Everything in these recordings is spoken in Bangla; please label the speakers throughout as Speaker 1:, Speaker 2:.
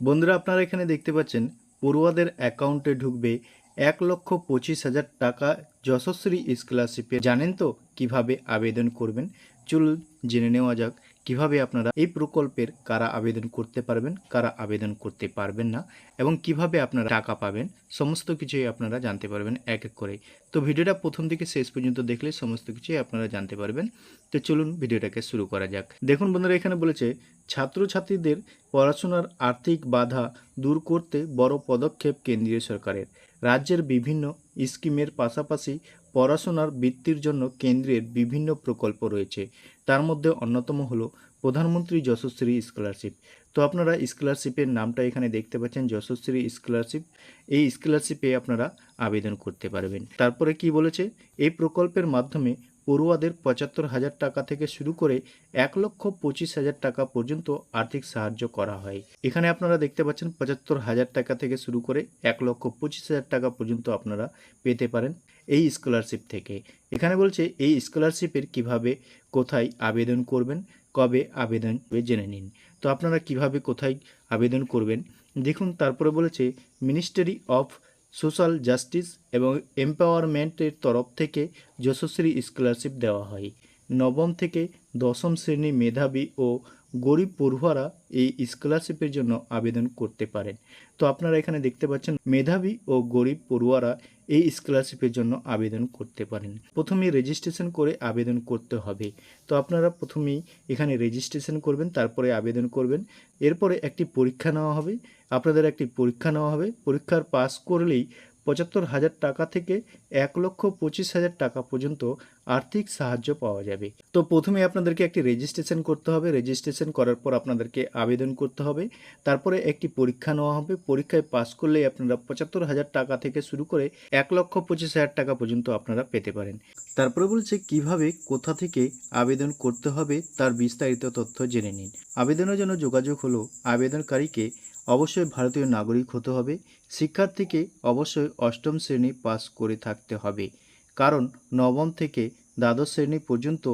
Speaker 1: বন্ধুরা, আপনারা এখানে দেখতে পাচ্ছেন, পড়ুয়াদের অ্যাকাউন্টে ঢুকবে এক লক্ষ পঁচিশ হাজার টাকা যশস্বী স্কলারশিপে। জানেন তো কীভাবে আবেদন করবেন? চলুন জেনে নেওয়া যাক। কীভাবে আপনারা এই প্রকল্পের কারা আবেদন করতে পারবেন, কারা আবেদন করতে পারবেন না এবং কীভাবে আপনারা টাকা পাবেন, সমস্ত কিছুই আপনারা জানতে পারবেন এক এক করে তো ভিডিওটা প্রথম থেকে শেষ পর্যন্ত দেখলে সমস্ত কিছুই আপনারা জানতে পারবেন। তো চলুন ভিডিওটাকে শুরু করা যাক। দেখুন বন্ধুরা, এখানে বলেছে, ছাত্রছাত্রীদের পড়াশোনার আর্থিক বাধা দূর করতে বড় পদক্ষেপ কেন্দ্রীয় সরকারের। রাজ্যের বিভিন্ন স্কিমের পাশাপাশি পড়াশোনার বৃত্তির জন্য কেন্দ্রের বিভিন্ন প্রকল্প রয়েছে। তার মধ্যে অন্যতম হল প্রধানমন্ত্রী যশস্বী স্কলারশিপ। তো আপনারা স্কলারশিপের নামটা এখানে দেখতে পাচ্ছেন, যশস্বী স্কলারশিপ। এই স্কলারশিপে আপনারা আবেদন করতে পারবেন। তারপরে কি বলেছে? এই প্রকল্পের মাধ্যমে পড়ুয়াদের পঁচাত্তর হাজার টাকা থেকে শুরু করে এক লক্ষ পঁচিশ হাজার টাকা পর্যন্ত আর্থিক সাহায্য করা হয়। এখানে আপনারা দেখতে পাচ্ছেন পঁচাত্তর হাজার টাকা থেকে শুরু করে এক লক্ষ পঁচিশ হাজার টাকা পর্যন্ত আপনারা পেতে পারেন এই স্কলারশিপ থেকে। এখানে বলছে এই স্কলারশিপের কীভাবে কোথায় আবেদন করবেন, কবে আবেদন জেনে নিন। তো আপনারা কীভাবে কোথায় আবেদন করবেন? দেখুন, তারপরে বলেছে মিনিস্ট্রি অফ সোশ্যাল জাস্টিস এবং এম্পাওয়ারমেন্টের তরফ থেকে যশস্বী স্কলারশিপ দেওয়া হয়। নবম থেকে দশম শ্রেণি মেধাবী ও গরিব পড়ুয়ারা এই স্কলারশিপের জন্য আবেদন করতে পারেন। তো আপনারা এখানে দেখতে পাচ্ছেন মেধাবী ও গরিব পড়ুয়ারা এই স্কলারশিপের জন্য আবেদন করতে পারেন। প্রথমে রেজিস্ট্রেশন করে আবেদন করতে হবে। তো আপনারা প্রথমেই এখানে রেজিস্ট্রেশন করবেন, তারপরে আবেদন করবেন। এরপরে একটি পরীক্ষা নেওয়া হবে। আপনাদের একটি পরীক্ষা নেওয়া হবে। পরীক্ষার পাস করলেই পঁচাত্তর হাজার টাকা থেকে এক লক্ষ পঁচিশ হাজার টাকা পর্যন্ত আর্থিক সাহায্য পাওয়া যাবে। তো প্রথমে আপনাদেরকে একটি রেজিস্ট্রেশন করতে হবে। রেজিস্ট্রেশন করার পর আপনাদেরকে আবেদন করতে হবে। তারপরে একটি পরীক্ষা নেওয়া হবে। পরীক্ষায় পাস করলেই আপনারা পঁচাত্তর হাজার টাকা থেকে শুরু করে এক লক্ষ পঁচিশ হাজার টাকা পর্যন্ত আপনারা পেতে পারেন। তারপরে বলছে কীভাবে, কোথা থেকে আবেদন করতে হবে তার বিস্তারিত তথ্য জেনে নিন। আবেদনের জন্য যোগাযোগ হলো আবেদনকারীকে অবশ্যই ভারতীয় নাগরিক হতে হবে। শিক্ষার্থীকে অবশ্যই অষ্টম শ্রেণি পাস করে থাকতে হবে। কারণ নবম থেকে দ্বাদশ শ্রেণি পর্যন্ত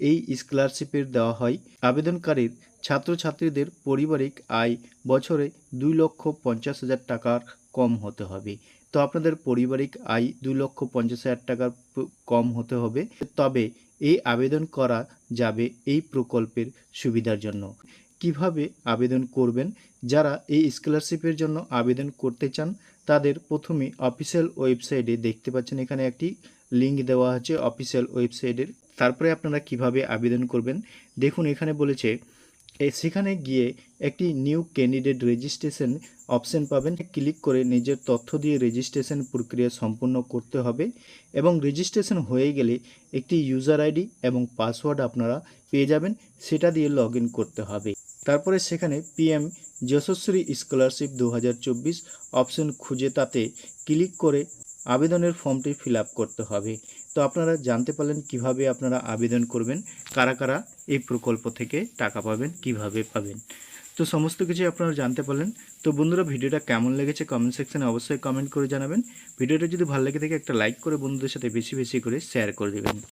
Speaker 1: এই স্কলারশিপের দেওয়া হয়। আবেদনকারীর ছাত্রছাত্রীদের পারিবারিক আয় বছরে দুই লক্ষ পঞ্চাশ হাজার টাকার কম হতে হবে। তো আপনাদের পারিবারিক আয় দুই লক্ষ পঞ্চাশ হাজার টাকার কম হতে হবে। তবে এই আবেদন করা যাবে এই প্রকল্পের সুবিধার জন্য। কীভাবে আবেদন করবেন? যারা এই স্কলারশিপের জন্য আবেদন করতে চান, তাদের প্রথমে অফিসিয়াল ওয়েবসাইটে দেখতে পাচ্ছেন এখানে একটি লিঙ্ক দেওয়া আছে অফিসিয়াল ওয়েবসাইটের। তারপরে আপনারা কীভাবে আবেদন করবেন? দেখুন, এখানে বলেছে সেখানে গিয়ে একটি নিউ ক্যান্ডিডেট রেজিস্ট্রেশন অপশন পাবেন, ক্লিক করে নিজের তথ্য দিয়ে রেজিস্ট্রেশন প্রক্রিয়া সম্পূর্ণ করতে হবে এবং রেজিস্ট্রেশন হয়ে গেলে একটি ইউজার আইডি এবং পাসওয়ার্ড আপনারা পেয়ে যাবেন, সেটা দিয়ে লগ করতে হবে। তারপরে সেখানে পিএম যশস্বী স্কলারশিপ দু হাজার চব্বিশ অপশন খুঁজে তাতে ক্লিক করে আবেদনের ফর্মটি ফিল করতে হবে। তো আপনারা জানতে পারলেন কীভাবে আপনারা আবেদন করবেন, কারা কারা এই প্রকল্প থেকে টাকা পাবেন, কীভাবে পাবেন। তো সমস্ত কিছুই আপনারা জানতে পারলেন। তো বন্ধুরা, ভিডিওটা কেমন লেগেছে কমেন্ট সেকশনে অবশ্যই কমেন্ট করে জানাবেন। ভিডিওটা যদি ভালো লেগে থাকে, একটা লাইক করে বন্ধুদের সাথে বেশি বেশি করে শেয়ার করে দেবেন।